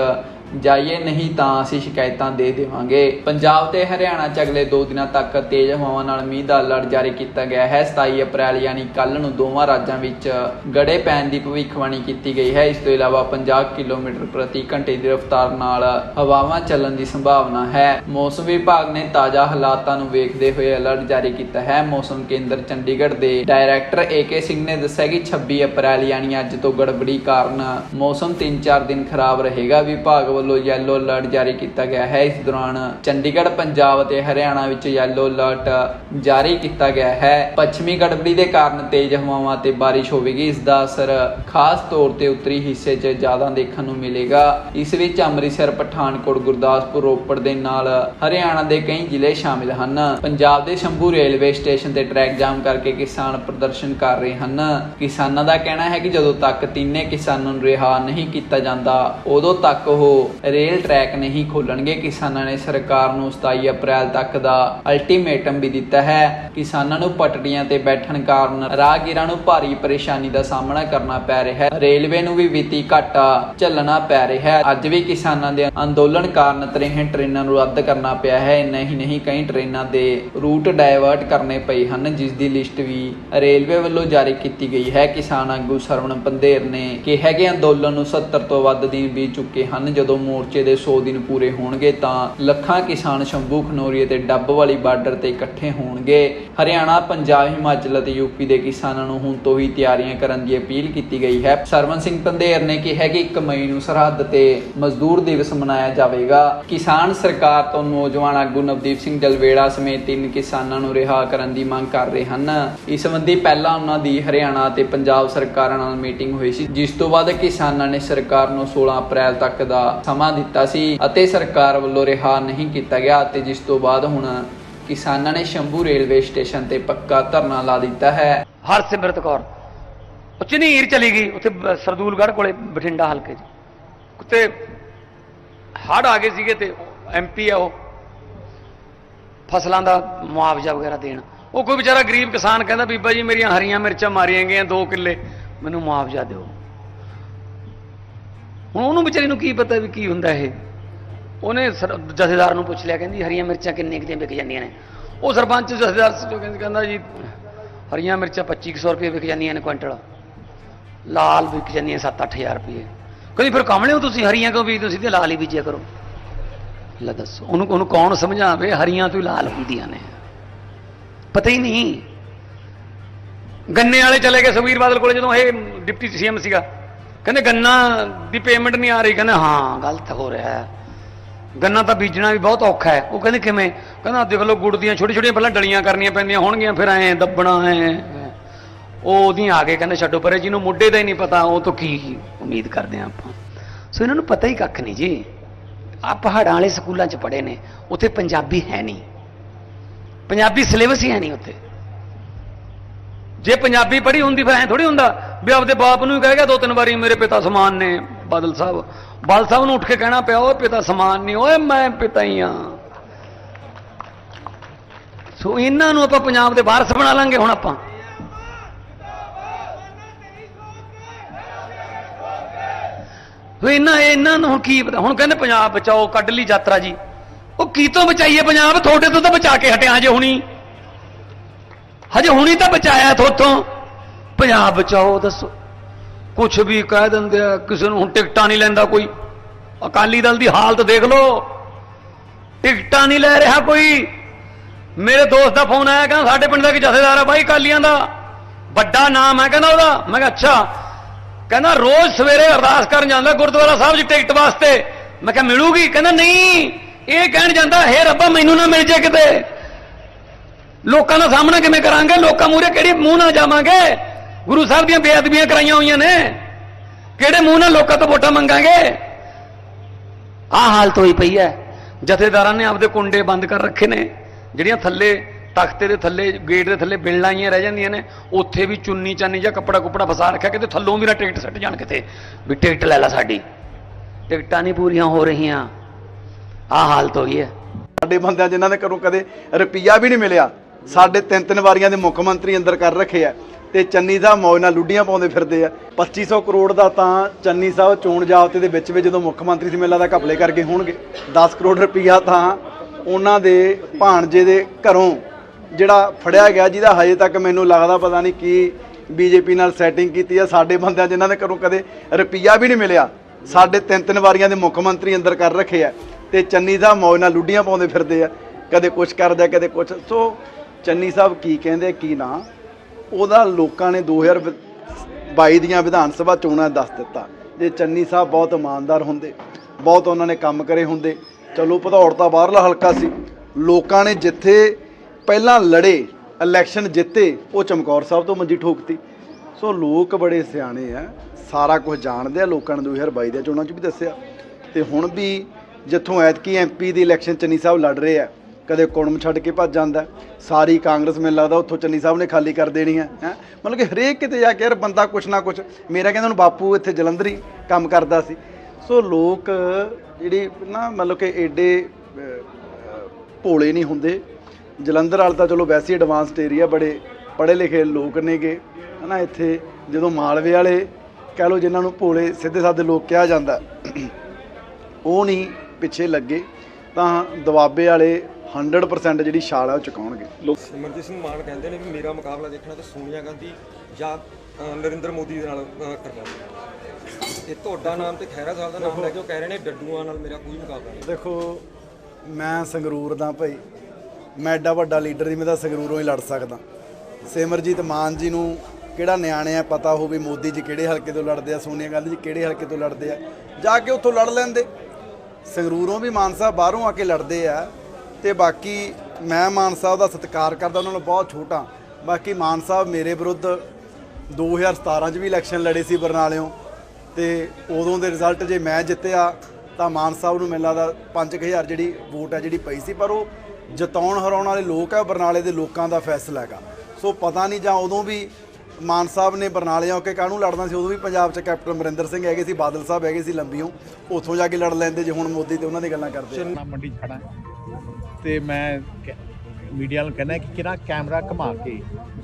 ਜਾਈਏ ਨਹੀਂ ਤਾਂ ਅਸੀਂ ਸ਼ਿਕਾਇਤਾਂ ਦੇ ਦੇਵਾਂਗੇ। ਪੰਜਾਬ ਤੇ ਹਰਿਆਣਾ 'ਚ ਅਗਲੇ 2 ਦਿਨਾਂ ਤੱਕ ਤੇਜ਼ ਹਵਾਵਾਂ ਨਾਲ ਮੀਂਹ ਦਾ ਅਲਰਟ ਜਾਰੀ ਕੀਤਾ ਗਿਆ ਹੈ। 27 ਅਪ੍ਰੈਲ ਯਾਨੀ ਕੱਲ ਨੂੰ ਦੋਵਾਂ ਰਾਜਾਂ ਵਿੱਚ ਗੜੇ ਪੈਣ ਦੀ ਭਵਿੱਖਬਾਣੀ ਕੀਤੀ ਗਈ ਹੈ। ਇਸ ਤੋਂ ਇਲਾਵਾ 50 ਕਿਲੋਮੀਟਰ ਪ੍ਰਤੀ ਘੰਟੇ ਦੀ ਰਫ਼ਤਾਰ ਨਾਲ ਹਵਾਵਾਂ ਚੱਲਣ ਦੀ ਸੰਭਾਵਨਾ ਹੈ। ਮੌਸਮ ਵਿਭਾਗ ਨੇ ਤਾਜ਼ਾ ਹਾਲਾਤਾਂ ਨੂੰ ਵੇਖਦੇ ਹੋਏ ਅਲਰਟ ਜਾਰੀ ਕੀਤਾ ਹੈ। ਮੌਸਮ ਕੇਂਦਰ ਚੰਡੀਗੜ੍ਹ ਦੇ ਡਾਇਰੈਕਟਰ ਏਕੇ ਸਿੰਘ ਨੇ ਦੱਸਿਆ ਕਿ 26 ਅਪ੍ਰੈਲ ਯਾਨੀ ਅੱਜ ਤੋਂ ਗੜਬੜੀ ਕਾਰਨ ਮੌਸਮ 3-4 ਦਿਨ ਖਰਾਬ ਰਹੇਗਾ। ਵਿਭਾਗ ਵੱਲੋਂ ਯੈਲੋ ਅਲਰਟ ਜਾਰੀ ਕੀਤਾ ਗਿਆ ਹੈ। ਇਸ ਦੌਰਾਨ ਚੰਡੀਗੜ੍ਹ, ਪੰਜਾਬ ਅਤੇ ਹਰਿਆਣਾ ਵਿੱਚ ਯੈਲੋ ਅਲਰਟ ਜਾਰੀ ਕੀਤਾ ਗਿਆ ਹੈ। ਪੱਛਮੀ ਗੜਬੜੀ ਦੇ ਕਾਰਨ ਤੇਜ਼ ਹਵਾਵਾਂ ਤੇ ਬਾਰਿਸ਼ ਹੋਵੇਗੀ। ਇਸ ਦਾ ਅਸਰ ਖਾਸ ਤੌਰ ਤੇ ਉੱਤਰੀ ਹਿੱਸੇ 'ਚ ਜ਼ਿਆਦਾ ਦੇਖਣ ਨੂੰ ਮਿਲੇਗਾ। ਇਸ ਵਿੱਚ ਅੰਮ੍ਰਿਤਸਰ, ਪਠਾਨਕੋਟ, ਗੁਰਦਾਸਪੁਰ, ਰੋਪੜ ਦੇ ਨਾਲ ਹਰਿਆਣਾ ਦੇ ਕਈ ਜ਼ਿਲ੍ਹੇ ਸ਼ਾਮਿਲ ਹਨ। ਪੰਜਾਬ ਦੇ ਸ਼ੰਭੂ ਰੇਲਵੇ ਸਟੇਸ਼ਨ ਤੇ ਟਰੈਕ ਜਾਮ ਕਰਕੇ ਕਿਸਾਨ ਪ੍ਰਦਰਸ਼ਨ ਕਰ ਰਹੇ ਹਨ। ਕਿਸਾਨਾਂ ਦਾ ਕਹਿਣਾ ਹੈ ਕਿ ਜਦੋਂ ਤੱਕ ਤਿੰਨੇ ਕਿਸਾਨਾਂ ਨੂੰ ਰਿਹਾ ਨਹੀਂ ਕੀਤਾ ਜਾਂਦਾ, ਉਦੋਂ ਤੱਕ ਉਹ ਰੇਲ ਟਰੈਕ ਨਹੀਂ ਖੋਲਣਗੇ। ਕਿਸਾਨਾਂ ਨੇ ਸਰਕਾਰ ਨੂੰ 27 ਅਪ੍ਰੈਲ ਤੱਕ ਦਾ ਅਲਟੀਮੇਟਮ ਵੀ ਦਿੱਤਾ ਹੈ। ਕਿਸਾਨਾਂ ਨੂੰ ਪਟੜੀਆਂ ਤੇ ਬੈਠਣ ਕਾਰਨ ਰਾਹਗੀਰਾਂ ਨੂੰ ਭਾਰੀ ਪਰੇਸ਼ਾਨੀ ਦਾ ਸਾਹਮਣਾ ਕਰਨਾ ਪੈ ਰਿਹਾ ਹੈ। ਰੇਲਵੇ ਨੂੰ ਵੀ ਵਿੱਤੀ ਘਾਟਾ ਝੱਲਣਾ ਪੈ ਰਿਹਾ ਹੈ। ਅੱਜ ਵੀ ਕਿਸਾਨਾਂ ਦੇ ਅੰਦੋਲਨ ਕਾਰਨ 63 ਟ੍ਰੇਨਾਂ ਨੂੰ ਰੱਦ ਕਰਨਾ ਪਿਆ ਹੈ। ਇੰਨਾ ਹੀ ਨਹੀਂ, ਕਈ ਟ੍ਰੇਨਾਂ ਦੇ ਰੂਟ ਡਾਇਵਰਟ ਕਰਨੇ ਪਏ ਹਨ, ਜਿਸ ਦੀ ਲਿਸਟ ਵੀ ਰੇਲਵੇ ਵੱਲੋਂ ਜਾਰੀ ਕੀਤੀ ਗਈ ਹੈ। ਕਿਸਾਨ ਆਗੂ ਸਰਵਣ ਪੰਧੇਰ ਨੇ ਕਿਹਾ ਕਿ ਅੰਦੋਲਨ ਨੂੰ 70 ਤੋਂ ਵੱਧ ਦਿਨ ਬੀਤ ਚੁੱਕੇ ਹਨ, ਜਦੋਂ ਮੋਰਚੇ ਦੇ 100 ਦਿਨ ਪੂਰੇ ਹੋਣਗੇ, ਤਾਂ ਲੱਖਾਂ ਕਿਸਾਨ ਸ਼ੰਭੂ ਖਨੋਰੀ ਅਤੇ ਡੱਬ ਵਾਲੀ ਬਾਰਡਰ ਤੇ ਇਕੱਠੇ ਹੋਣਗੇ। ਹਰਿਆਣਾ, ਪੰਜਾਬ, ਹਿਮਾਚਲ ਅਤੇ ਯੂਪੀ ਦੇ ਕਿਸਾਨਾਂ ਨੂੰ ਹੁਣ ਤੋਂ ਹੀ ਤਿਆਰੀਆਂ ਕਰਨ ਦੀ ਅਪੀਲ ਕੀਤੀ ਗਈ ਹੈ। ਸਰਵਨ ਸਿੰਘ ਪੰਧੇਰ ਨੇ ਕਿਹਾ ਕਿ 1 ਮਈ ਨੂੰ ਸਰਹੱਦ ਤੇ ਮਜ਼ਦੂਰ ਦਿਵਸ ਮਨਾਇਆ ਜਾਵੇਗਾ। ਕਿਸਾਨ ਸਰਕਾਰ ਤੋਂ ਨੌਜਵਾਨ ਆਗੂ ਨਵਦੀਪ ਸਿੰਘ ਜਲਵੇੜਾ ਸਮੇਤ ਤਿੰਨ ਕਿਸਾਨਾਂ ਨੂੰ ਰਿਹਾ ਕਰਨ ਦੀ ਮੰਗ ਕਰ ਰਹੇ ਹਨ। ਇਸ ਸੰਬੰਧੀ ਪਹਿਲਾਂ ਉਹਨਾਂ ਦੀ ਹਰਿਆਣਾ ਤੇ ਪੰਜਾਬ ਸਰਕਾਰਾਂ ਨਾਲ ਮੀਟਿੰਗ ਹੋਈ ਸੀ, ਜਿਸ ਤੋਂ ਬਾਅਦ ਕਿਸਾਨਾਂ ਨੇ ਸਰਕਾਰ ਨੂੰ 16 ਅਪ੍ਰੈਲ ਤੱਕ ਦਾ ਸਮਾਂ ਦਿੱਤਾ ਸੀ ਅਤੇ ਸਰਕਾਰ ਵੱਲੋਂ ਰਿਹਾ ਨਹੀਂ ਕੀਤਾ ਗਿਆ ਅਤੇ ਜਿਸ ਤੋਂ ਬਾਅਦ ਹੁਣ ਕਿਸਾਨਾਂ ਨੇ ਸ਼ੰਭੂ ਰੇਲਵੇ ਸਟੇਸ਼ਨ ਤੇ ਪੱਕਾ ਧਰਨਾ ਲਾ ਦਿੱਤਾ ਹੈ। ਹਰਸਿਮਰਤ ਕੌਰ, ਉਹ ਝਨੀਰ ਚਲੀ ਗਈ, ਉੱਥੇ ਸਰਦੂਲਗੜ੍ਹ ਕੋਲੇ ਬਠਿੰਡਾ ਹਲਕੇ 'ਚ। ਉੱਤੇ ਹੜ ਆ ਗਏ ਸੀਗੇ ਤੇ ਐਮਪੀ ਆ ਉਹ, ਫਸਲਾਂ ਦਾ ਮੁਆਵਜ਼ਾ ਵਗੈਰਾ ਦੇਣ। ਉਹ ਕੋਈ ਵਿਚਾਰਾ ਗਰੀਬ ਕਿਸਾਨ ਕਹਿੰਦਾ, ਬੀਬਾ ਜੀ ਮੇਰੀਆਂ ਹਰੀਆਂ ਮਿਰਚਾਂ ਮਾਰੀਆਂ ਗਈਆਂ 2 ਕਿੱਲੇ, ਮੈਨੂੰ ਮੁਆਵਜ਼ਾ ਦਿਓ। ਹੁਣ ਉਹਨੂੰ ਵਿਚਾਰੀ ਨੂੰ ਕੀ ਪਤਾ ਵੀ ਕੀ ਹੁੰਦਾ ਇਹ? ਉਹਨੇ ਜਥੇਦਾਰ ਨੂੰ ਪੁੱਛ ਲਿਆ, ਕਹਿੰਦੀ ਹਰੀਆਂ ਮਿਰਚਾਂ ਕਿੰਨੇ ਕਿਤੇ ਵਿਕ ਜਾਂਦੀਆਂ ਨੇ? ਉਹ ਸਰਪੰਚ ਜਥੇਦਾਰ ਸੀ ਕਹਿੰਦਾ ਜੀ, ਹਰੀਆਂ ਮਿਰਚਾਂ 2500 ਰੁਪਏ ਵਿਕ ਜਾਂਦੀਆਂ ਨੇ ਕੁਇੰਟਲ। ਲਾਲ ਵਿਕ ਜਾਂਦੀਆਂ 7-8000 ਰੁਪਏ। ਕਹਿੰਦੀ, ਫਿਰ ਕਮਲੇ ਹੋ ਤੁਸੀਂ ਹਰੀਆਂ ਕਿਉਂ ਬੀਜਦੇ ਹੋ? ਸਿੱਧੇ ਲਾਲ ਹੀ ਬੀਜਿਆ ਕਰੋ। ਲੈ ਦੱਸੋ, ਉਹਨੂੰ ਉਹਨੂੰ ਕੌਣ ਸਮਝਾਵੇ? ਹਰੀਆਂ ਤੋਂ ਲਾਲ ਹੁੰਦੀਆਂ ਨੇ। ਪਤਾ ਹੀ ਨਹੀਂ। ਗੰਨੇ ਵਾਲੇ ਚਲੇ ਗਏ, ਸੁਖਬੀਰ ਬਾਦਲ ਕੋਲੇ ਜਦੋਂ ਇਹ ਡਿਪਟੀ ਸੀਐਮ ਸੀਗਾ। ਕਹਿੰਦੇ ਗੰਨਾ ਦੀ ਪੇਮੈਂਟ ਨਹੀਂ ਆ ਰਹੀ। ਕਹਿੰਦੇ ਹਾਂ, ਗਲਤ ਹੋ ਰਿਹਾ ਹੈ। ਗੰਨਾ ਤਾਂ ਬੀਜਣਾ ਵੀ ਬਹੁਤ ਔਖਾ ਹੈ। ਉਹ ਕਹਿੰਦੇ ਕਿਵੇਂ? ਕਹਿੰਦਾ ਦੇਖ ਲਓ, ਗੁੜ ਦੀਆਂ ਛੋਟੀ ਛੋਟੀਆਂ ਪਹਿਲਾਂ ਡਲੀਆਂ ਕਰਨੀਆਂ ਪੈਂਦੀਆਂ ਹੋਣਗੀਆਂ, ਫਿਰ ਐ ਦੱਬਣਾ ਐ। ਉਹ ਉਹਦੀਆਂ ਆ ਕੇ ਕਹਿੰਦੇ ਛੱਡੋ, ਪਰੇ ਜਿਹਨੂੰ ਮੁੱਢੇ ਦਾ ਹੀ ਨਹੀਂ ਪਤਾ, ਉਹ ਤੋਂ ਕੀ ਉਮੀਦ ਕਰਦੇ ਆ ਆਪਾਂ। ਸੋ ਇਹਨਾਂ ਨੂੰ ਪਤਾ ਹੀ ਕੱਖ ਨਹੀਂ ਜੀ। ਆ ਪਹਾੜਾਂ ਵਾਲੇ ਸਕੂਲਾਂ 'ਚ ਪੜ੍ਹੇ ਨੇ, ਉੱਥੇ ਪੰਜਾਬੀ ਹੈ ਨਹੀਂ। ਪੰਜਾਬੀ ਸਿਲੇਬਸ ਹੀ ਹੈ ਨਹੀਂ ਉੱਥੇ। ਜੇ ਪੰਜਾਬੀ ਪੜ੍ਹੀ ਹੁੰਦੀ ਫਿਰ ਐ ਥੋੜੀ ਹੁੰਦਾ ਵੀ ਆਪਦੇ ਬਾਪ ਨੂੰ ਹੀ ਕਹੇਗਾ ਦੋ ਤਿੰਨ ਵਾਰੀ ਮੇਰੇ ਪਿਤਾ ਸਮਾਨ ਨੇ ਬਾਦਲ ਸਾਹਿਬ। ਬਾਦਲ ਸਾਹਿਬ ਨੂੰ ਉੱਠ ਕੇ ਕਹਿਣਾ ਪਿਆ, ਓਏ ਪਿਤਾ ਸਮਾਨ ਨਹੀਂ, ਓਏ ਮੈਂ ਪਿਤਾ ਹੀ ਆ। ਸੋ ਇਹਨਾਂ ਨੂੰ ਆਪਾਂ ਪੰਜਾਬ ਦੇ ਵਾਰਸ ਬਣਾ ਲਾਂਗੇ ਹੁਣ ਆਪਾਂ। ਸੋ ਇਹਨਾਂ ਇਹਨਾਂ ਨੂੰ ਹੁਣ ਕੀ ਪਤਾ? ਹੁਣ ਕਹਿੰਦੇ ਪੰਜਾਬ ਬਚਾਓ, ਕੱਢ ਲਈ ਯਾਤਰਾ ਜੀ। ਉਹ ਕੀ ਤੋਂ ਬਚਾਈਏ ਪੰਜਾਬ? ਤੁਹਾਡੇ ਤੋਂ ਤਾਂ ਬਚਾ ਕੇ ਹਟਿਆ ਜੇ ਹੁਣੀ। ਹਜੇ ਹੁਣੀ ਤਾਂ ਬਚਾਇਆ ਥੋਤੋਂ ਪੰਜਾਬ ਬਚਾਓ ਦੱਸੋ। ਕੁਝ ਵੀ ਕਹਿ ਦਿੰਦੇ ਆ, ਕਿਸੇ ਨੂੰ ਹੁਣ ਟਿਕਟਾਂ ਨਹੀਂ ਲੈਂਦਾ ਕੋਈ। ਅਕਾਲੀ ਦਲ ਦੀ ਹਾਲਤ ਦੇਖ ਲਓ। ਟਿਕਟਾਂ ਨਹੀਂ ਲੈ ਰਿਹਾ ਕੋਈ। ਮੇਰੇ ਦੋਸਤ ਦਾ ਫੋਨ ਆਇਆ, ਕਹਿੰਦਾ ਸਾਡੇ ਪਿੰਡ ਦਾ ਇੱਕ ਜਥੇਦਾਰ ਆ ਬਾਈ ਅਕਾਲੀਆਂ ਦਾ। ਵੱਡਾ ਨਾਮ ਹੈ ਕਹਿੰਦਾ ਉਹਦਾ। ਮੈਂ ਕਿਹਾ, ਅੱਛਾ। ਕਹਿੰਦਾ ਰੋਜ਼ ਸਵੇਰੇ ਅਰਦਾਸ ਕਰਨ ਜਾਂਦਾ ਗੁਰਦੁਆਰਾ ਸਾਹਿਬ 'ਚ ਟਿਕਟ ਵਾਸਤੇ। ਮੈਂ ਕਿਹਾ, ਮਿਲੂਗੀ? ਕਹਿੰਦਾ, ਨਹੀਂ। ਇਹ ਕਹਿਣ ਜਾਂਦਾ, ਹੈ ਰੱਬਾ, ਮੈਨੂੰ ਨਾ ਮਿਲ ਜੇ ਕਿਤੇ। ਲੋਕਾਂ ਦਾ ਸਾਹਮਣਾ ਕਿਵੇਂ ਕਰਾਂਗੇ? ਲੋਕਾਂ ਮੂਹਰੇ ਕਿਹੜੇ ਮੂੰਹ ਨਾਲ ਜਾਵਾਂਗੇ? ਗੁਰੂ ਸਾਹਿਬ ਦੀਆਂ ਬੇਅਦਬੀਆਂ ਕਰਾਈਆਂ ਹੋਈਆਂ ਨੇ। ਕਿਹੜੇ ਮੂੰਹ ਨਾਲ ਲੋਕਾਂ ਤੋਂ ਵੋਟਾਂ ਮੰਗਾਂਗੇ? ਆਹ ਹਾਲਤ ਹੋਈ ਪਈ ਹੈ। ਜਥੇਦਾਰਾਂ ਨੇ ਆਪਦੇ ਕੁੰਡੇ ਬੰਦ ਕਰ ਰੱਖੇ ਨੇ। ਜਿਹੜੀਆਂ ਥੱਲੇ ਤਖਤੇ ਦੇ ਥੱਲੇ, ਗੇਟ ਦੇ ਥੱਲੇ ਬਿਲਡਾਂ ਆਈਆਂ ਰਹਿ ਜਾਂਦੀਆਂ ਨੇ, ਉੱਥੇ ਵੀ ਚੁੰਨੀ ਚਾਨੀ ਜਾਂ ਕੱਪੜਾ ਕੁਪੜਾ ਫਸਾ ਰੱਖਿਆ, ਕਿਤੇ ਥੱਲੋਂ ਵੀ ਨਾ ਟਿਕਟ ਸੱਟ ਜਾਣ ਕਿਤੇ। ਵੀ ਟਿਕਟ ਲੈ ਲੈ ਸਾਡੀ। ਟਿਕਟਾਂ ਨਹੀਂ ਪੂਰੀਆਂ ਹੋ ਰਹੀਆਂ। ਆਹ ਹਾਲਤ ਹੋਈ ਹੈ। ਸਾਡੇ ਬੰਦਿਆਂ ਜਿਨ੍ਹਾਂ ਦੇ ਘਰੋਂ ਕਦੇ ਰੁਪਈਆ ਵੀ ਨਹੀਂ ਮਿਲਿਆ। ਸਾਡੇ ਤਿੰਨ ਤਿੰਨ ਵਾਰੀਆਂ ਦੇ ਮੁੱਖ ਮੰਤਰੀ ਅੰਦਰ ਕਰ ਰੱਖੇ ਆ ਤੇ ਚੰਨੀ ਸਾਹਿਬ ਮੌਜ ਨਾਲ ਲੁੱਡੀਆਂ ਪਾਉਂਦੇ ਫਿਰਦੇ ਆ। 2500 ਕਰੋੜ ਦਾ ਤਾਂ ਚੰਨੀ ਸਾਹਿਬ ਚੋਣ ਜਾਬਤੇ ਦੇ ਵਿੱਚ ਵਿੱਚ ਜਦੋਂ ਮੁੱਖ ਮੰਤਰੀ ਸੀ ਮੇਲਾ ਦਾ ਘਪਲੇ ਕਰਕੇ ਹੋਣਗੇ। 10 ਕਰੋੜ ਰੁਪਈਆ ਤਾਂ ਉਹਨਾਂ ਦੇ ਭਾਣਜੇ ਦੇ ਘਰੋਂ ਜਿਹੜਾ ਫੜਿਆ ਗਿਆ ਜਿਹਦਾ ਹਜੇ ਤੱਕ ਮੈਨੂੰ ਲੱਗਦਾ ਪਤਾ ਨਹੀਂ ਕੀ ਬੀਜੇਪੀ ਨਾਲ ਸੈਟਿੰਗ ਕੀਤੀ ਆ। ਸਾਡੇ ਬੰਦਿਆਂ ਜਿਨ੍ਹਾਂ ਦੇ ਘਰੋਂ ਕਦੇ ਰੁਪਈਆ ਵੀ ਨਹੀਂ ਮਿਲਿਆ। ਸਾਡੇ ਤਿੰਨ ਤਿੰਨ ਵਾਰੀਆਂ ਦੇ ਮੁੱਖ ਮੰਤਰੀ ਅੰਦਰ ਕਰ ਰੱਖੇ ਆ ਤੇ ਚੰਨੀ ਸਾਹਿਬ ਮੌਜ ਨਾਲ ਲੁੱਡੀਆਂ ਪਾਉਂਦੇ ਫਿਰਦੇ ਆ। ਕਦੇ ਕੁਛ ਕਰਦੇ ਆ ਕਦੇ ਕੁਛ। ਸੋ ਚੰਨੀ ਸਾਹਿਬ ਕੀ ਕਹਿੰਦੇ, ਕੀ ਨਾ, ਉਹਦਾ ਲੋਕਾਂ ਨੇ 2022 ਦੀਆਂ ਵਿਧਾਨ ਸਭਾ ਚੋਣਾਂ ਦੱਸ ਦਿੱਤਾ। ਜੇ ਚੰਨੀ ਸਾਹਿਬ ਬਹੁਤ ਇਮਾਨਦਾਰ ਹੁੰਦੇ, ਬਹੁਤ ਉਹਨਾਂ ਨੇ ਕੰਮ ਕਰੇ ਹੁੰਦੇ, ਚਲੋ ਭਦੌੜ ਤਾਂ ਬਾਹਰਲਾ ਹਲਕਾ ਸੀ। ਲੋਕਾਂ ਨੇ ਜਿੱਥੇ ਪਹਿਲਾਂ ਲੜੇ ਇਲੈਕਸ਼ਨ ਜਿੱਤੇ, ਉਹ ਚਮਕੌਰ ਸਾਹਿਬ ਤੋਂ ਮੰਜੀ ਠੋਕਤੀ। ਸੋ ਲੋਕ ਬੜੇ ਸਿਆਣੇ ਆ, ਸਾਰਾ ਕੁਝ ਜਾਣਦੇ ਆ, ਲੋਕਾਂ ਨੇ 2022 ਦੀਆਂ ਚੋਣਾਂ 'ਚ ਵੀ ਦੱਸਿਆ। ਤੇ ਹੁਣ ਵੀ ਜਿੱਥੋਂ ਐਤਕੀ ਐਮਪੀ ਦੀ ਇਲੈਕਸ਼ਨ ਚੰਨੀ ਸਾਹਿਬ ਲੜ ਰਹੇ ਆ ਕਦੇ ਕੁੜਮ ਛੱਡ ਕੇ ਭੱਜ ਜਾਂਦਾ, ਸਾਰੀ ਕਾਂਗਰਸ ਮੈਨੂੰ ਲੱਗਦਾ ਉੱਥੋਂ ਚੰਨੀ ਸਾਹਿਬ ਨੇ ਖਾਲੀ ਕਰ ਦੇਣੀ ਹੈ ਹੈ? ਮਤਲਬ ਕਿ ਹਰੇਕ ਕਿਤੇ ਜਾ ਕੇ ਯਾਰ ਬੰਦਾ ਕੁਛ ਨਾ ਕੁਛ, ਮੇਰਾ ਕਹਿੰਦਾ ਹੁਣ ਬਾਪੂ ਇੱਥੇ ਜਲੰਧਰੀ ਕੰਮ ਕਰਦਾ ਸੀ। ਸੋ ਲੋਕ ਜਿਹੜੀ ਨਾ ਮਤਲਬ ਕਿ ਏਡੇ ਭੋਲੇ ਨਹੀਂ ਹੁੰਦੇ। ਜਲੰਧਰ ਵਾਲ ਤਾਂ ਚਲੋ ਵੈਸੇ ਹੀ ਐਡਵਾਂਸਡ ਏਰੀਆ ਬੜੇ ਪੜ੍ਹੇ ਲਿਖੇ ਲੋਕ ਨੇਗੇ। ਹਨਾ, ਇੱਥੇ ਜਦੋਂ ਮਾਲਵੇ ਵਾਲੇ ਕਹਿ ਲਓ ਜਿਨ੍ਹਾਂ ਨੂੰ ਭੋਲੇ ਸਿੱਧੇ ਸਾਦੇ ਲੋਕ ਕਿਹਾ ਜਾਂਦਾ, ਉਹ ਨਹੀਂ ਪਿੱਛੇ ਲੱਗੇ। ਤਾਂ ਦਵਾਬੇ ਵਾਲੇ 100% ਜਿਹੜੀ ਛਾਲ ਆ ਉਹ ਚੁਕਾਉਣਗੇ। ਸਿਮਰਜੀਤ ਸਿੰਘ ਮਾਨ ਕਹਿੰਦੇ ਨੇ ਵੀ ਮੇਰਾ ਮੁਕਾਬਲਾ ਦੇਖਣਾ ਤਾਂ ਸੋਨੀਆ ਗਾਂਧੀ ਜਾਂ ਅ, ਨਰਿੰਦਰ ਮੋਦੀ ਦੇ ਨਾਲ ਅ, ਕਰਨਾ। ਇਹ ਤੁਹਾਡਾ ਨਾਮ ਤੇ ਖੈਰਾ ਸਾਹਿਬ ਦਾ ਨਾਮ ਲੈ ਕੇ ਉਹ ਕਹਿ ਰਹੇ ਨੇ ਡੱਡੂਆਂ ਨਾਲ ਮੇਰਾ ਕੋਈ ਮੁਕਾਬਲਾ ਨਹੀਂ। ਦੇਖੋ ਮੈਂ ਸੰਗਰੂਰ ਦਾ ਭਾਈ। ਮੈਂ ਐਡਾ ਵੱਡਾ ਲੀਡਰ ਨਹੀਂ ਮੈਂ ਤਾਂ ਸੰਗਰੂਰੋਂ ਹੀ ਲੜ ਸਕਦਾ। ਸਿਮਰਜੀਤ ਮਾਨ ਜੀ ਨੂੰ ਕਿਹੜਾ ਨਿਆਣੇ ਆ ਪਤਾ ਹੋਵੇ ਮੋਦੀ ਜੀ ਕਿਹੜੇ ਹਲਕੇ ਤੋਂ ਲੜਦੇ ਆ ਸੋਨੀਆ ਗਾਂਧੀ ਜੀ ਕਿਹੜੇ ਹਲਕੇ ਤੋਂ ਲੜਦੇ ਆ ਜਾ ਕੇ ਉੱਥੋਂ ਲੜ ਲੈਂਦੇ। ਸੰਗਰੂਰੋਂ ਵੀ ਮਾਨ ਸਾਹਿਬ ਬਾਹਰੋਂ ਆ ਕੇ ਲੜਦੇ ਆ। ਤੇ ਬਾਕੀ ਮੈਂ ਮਾਨ ਸਾਹਿਬ ਦਾ ਸਤਿਕਾਰ ਕਰਦਾ, ਉਹਨਾਂ ਨੂੰ ਬਹੁਤ ਛੋਟਾ। ਬਾਕੀ ਮਾਨ ਸਾਹਿਬ ਮੇਰੇ ਵਿਰੁੱਧ 2017 'ਚ ਵੀ ਇਲੈਕਸ਼ਨ ਲੜੇ ਸੀ ਬਰਨਾਲਿਓਂ ਤੇ ਉਦੋਂ ਦੇ ਰਿਜ਼ਲਟ ਜੇ ਮੈਂ ਜਿੱਤਿਆ, ਤਾਂ ਮਾਨ ਸਾਹਿਬ ਨੂੰ ਮੈਨੂੰ ਲੱਗਦਾ 5000 ਜਿਹੜੀ ਵੋਟ ਹੈ ਜਿਹੜੀ ਪਈ ਸੀ, ਪਰ ਉਹ ਜਿਤਾਉਣ ਹਰਾਉਣ ਵਾਲੇ ਲੋਕ ਆ, ਬਰਨਾਲੇ ਦੇ ਲੋਕਾਂ ਦਾ ਫੈਸਲਾ ਹੈਗਾ। ਸੋ ਪਤਾ ਨਹੀਂ ਜਾਂ ਉਦੋਂ ਵੀ ਮਾਨ ਸਾਹਿਬ ਨੇ ਬਰਨਾਲੇ ਆ ਕੇ ਕਾਹਨੂੰ ਲੜਨਾ ਸੀ, ਉਦੋਂ ਵੀ ਪੰਜਾਬ 'ਚ ਕੈਪਟਨ ਅਮਰਿੰਦਰ ਸਿੰਘ ਹੈਗੇ ਸੀ, ਬਾਦਲ ਸਾਹਿਬ ਹੈਗੇ ਸੀ ਲੰਬੀਓਂ, ਉੱਥੋਂ ਜਾ ਕੇ ਲੜ ਲੈਂਦੇ ਜੇ ਹੁਣ ਮੋਦੀ ਤੇ ਉਹਨਾਂ ਦੀ ਗੱਲਾਂ ਕਰਦੇ ਮੰਡੀ ਖੜਾ ਤੇ ਮੈਂ ਮੀਡੀਆ ਨੂੰ ਕਹਿੰਦਾ ਕਿ ਕਿਹੜਾ ਕੈਮਰਾ ਘੁਮਾ ਕੇ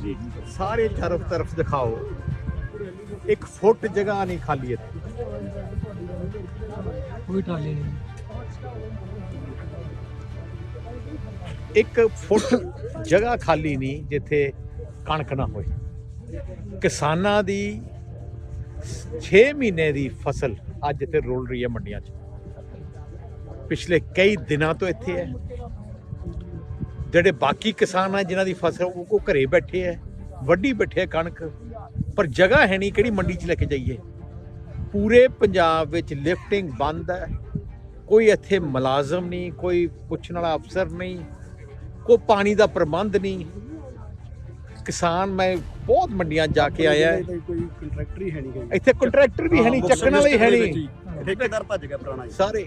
ਜੀ। ਸਾਰੇ ਚਾਰੋਂ ਤਰਫ ਦਿਖਾਓ। ਇੱਕ ਫੁੱਟ ਜਗ੍ਹਾ ਨਹੀਂ ਖਾਲੀ ਇੱਥੇ। ਕੋਈ ਟਾਲੀ ਨਹੀਂ। ਇੱਕ ਫੁੱਟ ਜਗ੍ਹਾ ਖਾਲੀ ਨਹੀਂ ਜਿੱਥੇ ਕਣਕ ਨਾ ਹੋਏ। ਕਿਸਾਨਾਂ ਦੀ 6 ਮਹੀਨੇ ਦੀ ਫਸਲ ਅੱਜ ਇੱਥੇ ਰੋਲ ਰਹੀ ਹੈ ਮੰਡੀਆਂ 'ਚ। ਪਿਛਲੇ ਕਈ ਦਿਨਾਂ ਤੋਂ ਇੱਥੇ ਹੈ। ਜਿਹੜੇ ਬਾਕੀ ਕਿਸਾਨ ਆ ਜਿਨ੍ਹਾਂ ਦੀ ਫਸਲ ਉਹ ਕੋ ਘਰੇ ਬੈਠੇ ਹੈ ਵੱਡੀ ਬੈਠੇ ਹੈ ਕਣਕ ਪਰ ਜਗ੍ਹਾ ਹੈ ਨਹੀਂ ਕਿਹੜੀ ਮੰਡੀ 'ਚ ਲੈ ਕੇ ਜਾਈਏ। ਪੂਰੇ ਪੰਜਾਬ ਵਿੱਚ ਲਿਫਟਿੰਗ ਬੰਦ ਹੈ। ਕੋਈ ਇੱਥੇ ਮੁਲਾਜ਼ਮ ਨਹੀਂ ਕੋਈ ਪੁੱਛਣ ਵਾਲਾ ਅਫਸਰ ਨਹੀਂ ਕੋਈ ਪਾਣੀ ਦਾ ਪ੍ਰਬੰਧ ਨਹੀਂ। ਕਿਸਾਨ ਮੈਂ ਬਹੁਤ ਮੰਡੀਆਂ ਜਾ ਕੇ ਆਇਆ। ਹੈ। ਕੋਈ ਕੰਟਰੈਕਟਰ ਹੀ ਹੈ ਨਹੀਂ ਇੱਥੇ ਕੰਟਰੈਕਟਰ ਵੀ ਹੈ ਨਹੀਂ ਚੱਕਣ ਵਾਲੇ ਹੀ ਨਹੀਂ। ਠੇਕੇਦਾਰ ਭੱਜ ਗਿਆ ਪੁਰਾਣਾ ਸਾਰੇ।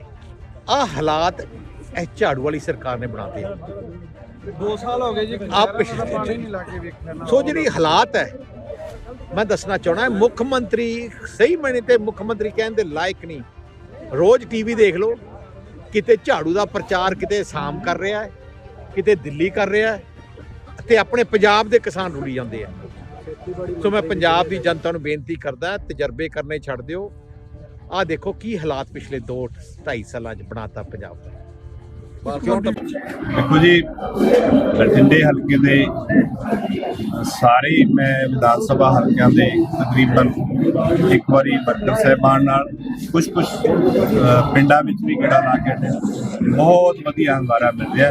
ਆ ਹਾਲਾਤ ਇਹ ਝਾੜੂ ਵਾਲੀ ਸਰਕਾਰ ਨੇ ਬਣਾਤੇ ਆ। 2 ਸਾਲ ਹੋ ਗਏ ਜੀ। ਆਪ ਪਿਛਲੇ ਲਾ ਕੇ ਵੇਖਣਾ ਸੋ ਜਿਹੜੀ ਹਾਲਾਤ ਹੈ ਮੈਂ ਦੱਸਣਾ ਚਾਹਣਾ ਮੁੱਖ ਮੰਤਰੀ ਸਹੀ ਮੈਨੇ ਤੇ ਮੁੱਖ ਮੰਤਰੀ ਕਹਿਣ ਦੇ ਲਾਇਕ ਨਹੀਂ। ਰੋਜ਼ ਟੀਵੀ ਦੇਖ ਲਓ ਕਿਤੇ ਝਾੜੂ ਦਾ ਪ੍ਰਚਾਰ ਕਿਤੇ ਸਾਮ ਕਰ ਰਿਹਾ ਹੈ ਕਿਤੇ ਦਿੱਲੀ ਕਰ ਰਿਹਾ ਹੈ ਤੇ ਆਪਣੇ ਪੰਜਾਬ ਦੇ ਕਿਸਾਨ ਰੁੜੀ ਜਾਂਦੇ ਆ। ਸੋ ਮੈਂ ਪੰਜਾਬ ਦੀ ਜਨਤਾ ਨੂੰ ਬੇਨਤੀ ਕਰਦਾ ਤਜਰਬੇ ਕਰਨੇ ਛੱਡ ਦਿਓ। ਆਹ ਦੇਖੋ ਕੀ ਹਾਲਾਤ ਪਿਛਲੇ 2 2.5 ਸਾਲਾਂ 'ਚ ਬਣਾਤਾ ਪੰਜਾਬ ਦਾ। ਦੇਖੋ ਜੀ, ਬਠਿੰਡੇ ਹਲਕੇ ਦੇ ਸਾਰੇ ਮੈਂ ਵਿਧਾਨ ਸਭਾ ਹਲਕਿਆਂ ਦੇ ਤਕਰੀਬਨ ਇੱਕ ਵਾਰੀ ਵਰਕਰ ਸਾਹਿਬਾਨ ਨਾਲ ਕੁਝ ਕੁਝ ਪਿੰਡਾਂ ਵਿੱਚ ਵੀ ਗੇੜਾ ਲਾ ਕੇ ਹਟੇ। ਬਹੁਤ ਵਧੀਆ ਹੰਗਾਰਾ ਮਿਲ ਰਿਹਾ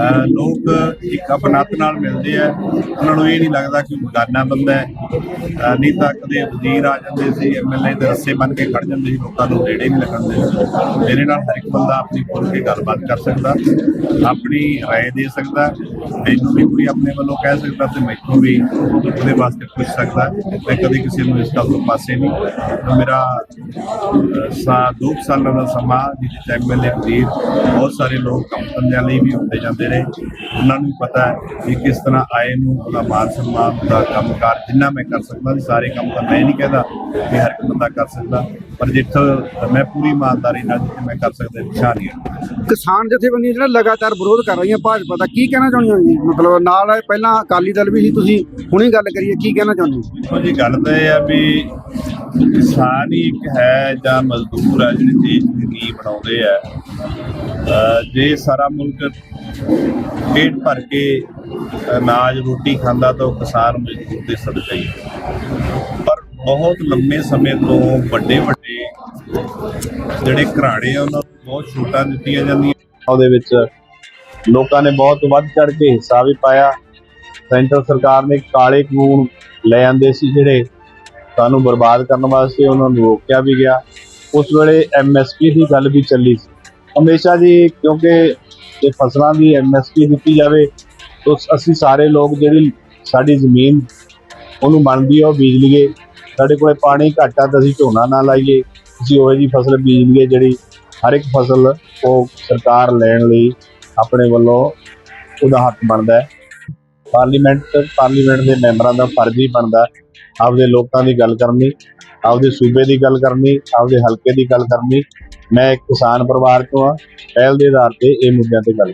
ਅਹ ਲੋਕ ਇੱਕ ਆਪਣਤ ਨਾਲ ਮਿਲਦੇ ਆ ਉਹਨਾਂ ਨੂੰ ਇਹ ਨਹੀਂ ਲੱਗਦਾ ਕਿ ਉਹ ਬਗਾਨਾ ਬੰਦਾ ਹੈ ਅਹ ਨਹੀਂ ਤਾਂ ਕਦੇ ਵਜ਼ੀਰ ਆ ਜਾਂਦੇ ਸੀ ਐਮਐਲਏ ਦੇ ਰੱਸੇ ਬੰਨ ਕੇ ਖੜ ਜਾਂਦੇ ਸੀ ਲੋਕਾਂ ਨੂੰ ਨੇੜੇ ਨਹੀਂ ਲੱਗਣ ਦਿੰਦੇ ਮੇਰੇ ਨਾਲ ਹਰ ਇੱਕ ਬੰਦਾ ਆਪਣੀ ਖੁੱਲ੍ਹ ਕੇ ਗੱਲਬਾਤ ਕਰ ਸਕਦਾ ਆਪਣੀ رائے ਦੇ ਸਕਦਾ ਮੈਨੂੰ ਵੀ ਕੋਈ ਆਪਣੇ ਵੱਲੋਂ ਕਹਿ ਸਕਦਾ ਤੇ ਮੈਥੋਂ ਵੀ ਉਹਦੇ ਵਾਸਤੇ ਪੁੱਛ ਸਕਦਾ ਮੈਂ ਕਦੇ ਕਿਸੇ ਨੂੰ ਇਸ ਗੱਲ ਤੋਂ ਪਾਸੇ ਨਹੀਂ ਤਾਂ ਮੇਰਾ ਅਹ, ਸਾ ਦੋ ਕੁ ਸਾਲਾਂ ਦਾ ਸਮਾਂ ਜਿਹਦੇ ਐਮਐਲਏ ਵਜ਼ੀਰ ਬਹੁਤ ਸਾਰੇ ਲੋਕ ਕੰਮ ਧੰਦਿਆਂ ਲਈ ਵੀ ਹੁੰਦੇ ਜਾਂਦੇ ਨੇ ਉਹਨਾਂ ਨੂੰ ਪਤਾ ਹੈ ਕਿ ਕਿਸ ਤਰ੍ਹਾਂ ਆਏ ਨੂੰ ਉਹਦਾ ਮਾਨ ਸਨਮਾਨ ਦਾ ਕੰਮਕਾਰ ਜਿੰਨਾ ਮੈਂ ਕਰ ਸਕਦਾ ਸਾਰੇ ਕੰਮ ਤਾਂ ਮੈਂ ਨਹੀਂ ਕਹਿੰਦਾ ਕਿ ਹਰ ਇੱਕ ਬੰਦਾ ਕਰ ਸਕਦਾ ਪਰ ਜਿੱਥੇ ਮੈਂ ਪੂਰੀ ਇਮਾਨਦਾਰੀ ਨਾਲ ਜਿੱਥੇ ਮੈਂ ਕਰ ਸਕਦਾ ਇੱਛਾ ਨਹੀਂ ਕਿਸਾਨ ਜਥੇਬੰਦੀਆਂ ਜਿਹੜਾ ਲਗਾਤਾਰ ਵਿਰੋਧ ਕਰ ਰਹੀਆਂ ਭਾਜਪਾ ਦਾ ਕੀ ਕਹਿਣਾ ਚਾਹੁੰਦੇ ਹੋ ਜੀ? ਮਤਲਬ ਨਾਲ ਪਹਿਲਾਂ ਅਕਾਲੀ ਦਲ ਵੀ ਸੀ ਤੁਸੀਂ ਹੁਣੇ ਗੱਲ ਕਰੀਏ ਕੀ ਕਹਿਣਾ ਚਾਹੁੰਦੇ ਹੋ? ਜੀ ਗੱਲ ਤਾਂ ਇਹ ਆ ਵੀ ਕਿਸਾਨ ਹੀ ਇੱਕ ਹੈ ਜਾਂ ਮਜ਼ਦੂਰ ਹੈ ਜਿਹੜੇ ਦੇਸ਼ ਦੀ ਨੀਂਹ ਬਣਾਉਂਦੇ ਆ। ਜੇ ਸਾਰਾ ਮੁਲਕ ਪੇਟ ਭਰ ਕੇ ਅਨਾਜ ਰੋਟੀ ਖਾਂਦਾ ਤਾਂ ਉਹ ਕਿਸਾਨ ਮਜ਼ਦੂਰ ਦੇ ਸਦਕਾ ਹੀ ਪਰ ਬਹੁਤ ਲੰਮੇ ਸਮੇਂ ਤੋਂ ਵੱਡੇ ਵੱਡੇ ਜਿਹੜੇ ਘਰਾੜੇ ਆ, ਉਹਨਾਂ ਨੂੰ ਬਹੁਤ ਛੋਟਾਂ ਦਿੱਤੀਆਂ ਜਾਂਦੀਆਂ। ਉਹਦੇ ਵਿੱਚ ਲੋਕਾਂ ਨੇ ਬਹੁਤ ਵੱਧ ਚੜ ਕੇ ਹਿੱਸਾ ਵੀ ਪਾਇਆ। ਸੈਂਟਰ ਸਰਕਾਰ ਨੇ ਕਾਲੇ ਕਾਨੂੰਨ ਲੈ ਆਂਦੇ ਸੀ ਜਿਹੜੇ ਸਾਨੂੰ ਬਰਬਾਦ ਕਰਨ ਵਾਸਤੇ ਉਹਨਾਂ ਨੂੰ ਰੋਕਿਆ ਵੀ ਗਿਆ। ਉਸ ਵੇਲੇ ਐਮਐਸਪੀ ਦੀ ਗੱਲ ਵੀ ਚੱਲੀ ਸੀ। ਹਮੇਸ਼ਾ ਜੀ, ਕਿਉਂਕਿ ਜੇ ਫਸਲਾਂ ਦੀ ਐਮਐਸਪੀ ਦਿੱਤੀ ਜਾਵੇ, ਤਾਂ ਅਸੀਂ ਸਾਰੇ ਲੋਕ ਜਿਹੜੀ ਸਾਡੀ ਜ਼ਮੀਨ, ਉਹਨੂੰ ਬਣਦੀ ਆ, ਉਹ ਬੀਜ ਲਈਏ। ਸਾਡੇ ਕੋਲੇ ਪਾਣੀ ਘੱਟ ਆ ਤਾਂ ਅਸੀਂ ਝੋਨਾ ਨਾ ਲਾਈਏ। ਅਸੀਂ ਉਹ ਜੀ ਫਸਲ ਬੀਜ ਲਈਏ ਜਿਹੜੀ ਹਰ ਇੱਕ ਫਸਲ ਉਹ ਸਰਕਾਰ ਲੈਣ ਲਈ ਆਪਣੇ ਵੱਲੋਂ ਉਹਦਾ ਹੱਕ ਬਣਦਾ ਹੈ। ਪਾਰਲੀਮੈਂਟ ਪਾਰਲੀਮੈਂਟ ਦੇ ਮੈਂਬਰਾਂ ਦਾ ਫਰਜ਼ ਹੀ ਬਣਦਾ ਆਪਦੇ ਲੋਕਾਂ ਦੀ ਗੱਲ ਕਰਨੀ, ਆਪਦੇ ਸੂਬੇ ਦੀ ਗੱਲ ਕਰਨੀ, ਆਪਦੇ ਹਲਕੇ ਦੀ ਗੱਲ ਕਰਨੀ ਮੈਂ ਇੱਕ ਕਿਸਾਨ ਪਰਿਵਾਰ ਤੋਂ ਆ ਪਹਿਲ ਦੇ ਆਧਾਰ ਤੇ ਇਹ ਮੁੱਦਿਆਂ ਤੇ ਗੱਲ